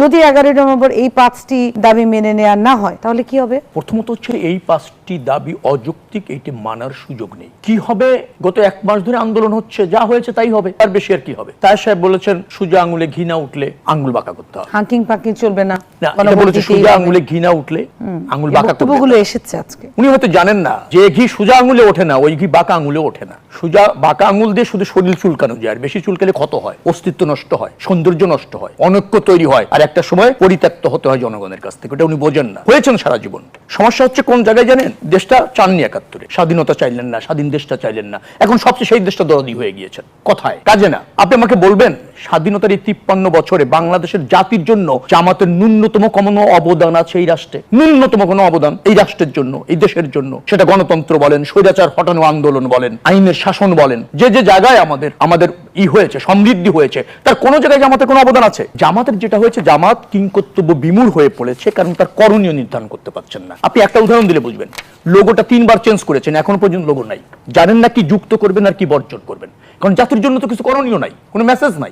যদি এগারোই নভেম্বর এই পাঁচটি দাবি মেনে নেওয়া না হয় তাহলে কি হবে? প্রথমত হচ্ছে এই পাঁচটি দাবি অযৌক্তিক এইটি মানার সুযোগ নেই। কি হবে? গত এক মাস ধরে আন্দোলন হচ্ছে যা হয়েছে তাই হবে। আর বেশি আর কি হবে? তাই সাহেব বলেছেন সুজা আঙুলে ঘি না উঠলে আঙ্গুল বাঁকা করতে হবে। হাঙ্কিং পাঙ্কিং চলবে না। এটা বলেছে সুজা আঙুলে ঘি না উঠলে আঙ্গুল এই বাঁকা বক্তব্যগুলো এসেছে আজকে। উনি হয়তো জানেন না যে ঘি সোজা আঙুলে ওঠে না ওই ঘি বাঁকা আঙুলে ওঠে না। সোজা বাঁকা আঙুল দিয়ে শুধু শরীর চুলকানো যায় আর বেশি চুলকালে ক্ষত হয় অস্তিত্ব নষ্ট হয় সৌন্দর্য নষ্ট হয় অনৈক্য তৈরি হয় আর একটা সময় পরিত্যক্ত হতে হয় জনগণের কাছ থেকে ওটা উনি বোঝেন না। হয়েছেন সারা জীবন। সমস্যা হচ্ছে কোন জায়গায় জানেন? দেশটা চাননি একাত্তরে। স্বাধীনতা চাইলেন না, স্বাধীন দেশটা চাইলেন না। এখন সবচেয়ে সেই দেশটা দরদি হয়ে গিয়েছেন। কথায়, কাজে না। আপনি আমাকে বলবেন? স্বাধীনতার এই তিপ্পান্ন বছরে বাংলাদেশের জাতির জন্য জামাতের ন্যূনতম কোনো অবদান আছে এই রাষ্ট্রে? ন্যূনতম কোনো অবদান এই রাষ্ট্রের জন্য, এই দেশের জন্য? সেটা গণতন্ত্র বলেন, স্বৈরাচার হটানো আন্দোলন বলেন, আইনের শাসন বলেন, যে যে জায়গায় আমাদের আমাদের ই হয়েছে, সমৃদ্ধি হয়েছে, তার কোনো জায়গায় জামাতের কোনো অবদান আছে? জামাতের যেটা হয়েছে, জামাত কিংকর্তব্য বিমূর হয়ে পড়েছে কারণ তার করণীয় নির্ধারণ করতে পারছেন না। আপনি একটা উদাহরণ দিলে বুঝবেন। লোগোটা তিনবার চেঞ্জ করেছেন, এখন পর্যন্ত লোগো নাই। জানেন না কি যুক্ত করবেন আর কি বর্জন করবেন। কারণ জাতির জন্য তো কিছু করণীয় নাই, কোনো মেসেজ নাই।